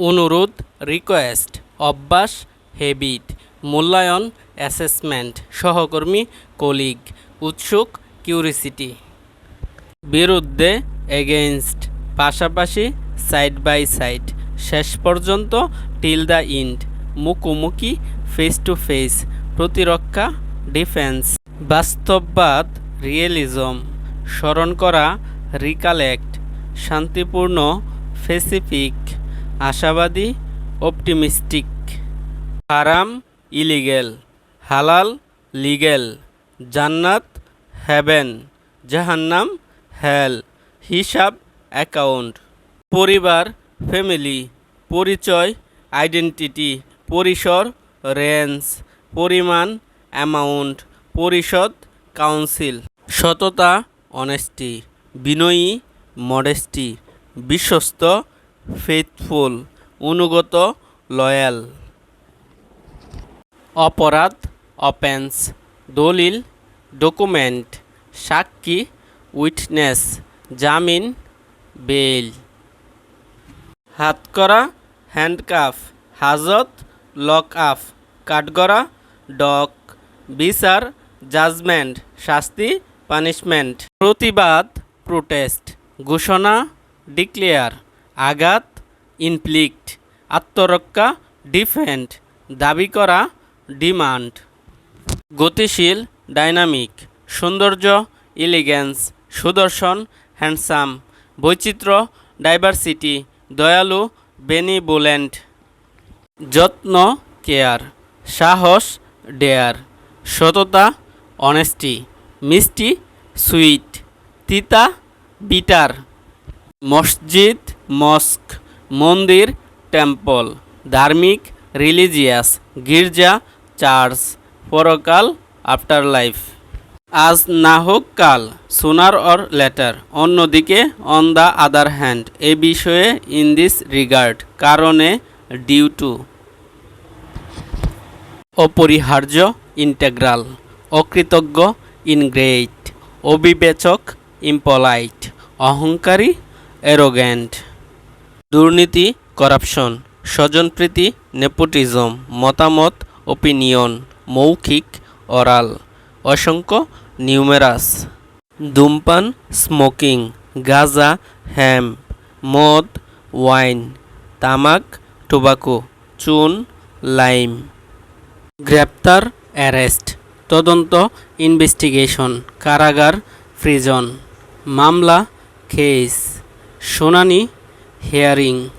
অনুরোধ রিকোয়েস্ট অভ্যাস হেবিট মূল্যায়ন অ্যাসেসমেন্ট সহকর্মী কলিগ উৎসুক কিউরিসিটি বিরুদ্ধে এগেইনস্ট পাশাপাশি সাইড বাই সাইড শেষ পর্যন্ত টিল দ্য ইন্ড মুখোমুখি ফেস টু ফেস প্রতিরক্ষা ডিফেন্স বাস্তববাদ রিয়েলিজম স্মরণ করা রিকালেক্ট শান্তিপূর্ণ স্পেসিফিক আশাবাদী, অপটিমিস্টিক, হারাম, ইলিগেল, হালাল, লিগেল, জান্নাত হ্যাভেন জাহান্নাম, হেল, হিসাব, অ্যাকাউন্ট, পরিবার, ফ্যামিলি, পরিচয়, আইডেন্টিটি, পরিসর, রেঞ্জ, পরিমাণ, অ্যামাউন্ট, পরিষদ, কাউন্সিল, সততা, অনেস্টি, বিনয়ী, মডেস্টি, বিশ্বস্ত ফেথফুল অনুগত লয়াল অপরাধ অপেন্স দলিল ডকুমেন্ট সাক্ষী উইটনেস জামিন বেল হাতকড়া হ্যান্ডকাফ হাজত লক আপ কাঠগড়া ডক বিচার জাজমেন্ট শাস্তি পানিশমেন্ট প্রতিবাদ প্রোটেস্ট ঘোষণা ডিক্লেয়ার আঘাত ইনফ্লিক্ট আত্মরক্ষা ডিফেন্ড দাবি করা ডিমান্ড গতিশীল ডাইনামিক সৌন্দর্য ইলিগেন্স সুদর্শন হ্যান্ডসাম বৈচিত্র্য ডাইভার্সিটি দয়ালু বেনি বেনিবোলেন্ট যত্ন কেয়ার সাহস ডেয়ার সততা অনেস্টি মিষ্টি সুইট তিতা বিটার মসজিদ মস্ক, মন্দির, টেম্পল, ধার্মিক, রিলিজিয়াস, গির্জা, চার্চ, পরকাল আফটার লাইফ আজ না হোক কাল, সোনার অর লেটার, অন্যদিকে অন দ্য আদার হ্যান্ড এ বিষয়ে ইন দিস রিগার্ড কারণে ডিউ টু অপরিহার্য ইন্টেগ্রাল অকৃতজ্ঞ ইনগ্রেট অবিবেচক ইম্পলাইট অহংকারী এরোগ্যান্ট দুর্নীতি, করাপশন, স্বজনপ্রীতি, নেপোটিজম, মতামত, ওপিনিয়ন, মৌখিক, অরাল, অসংখ্য নিউমেরাস। ধূমপান, স্মোকিং, গাঁজা, হ্যাম, মদ, ওয়াইন, তামাক, টোবাকো, চুন, লাইম। গ্রেপ্তার, অ্যারেস্ট, তদন্ত, ইনভেস্টিগেশন, কারাগার, প্রিজন। মামলা, কেস। শুনানি hearing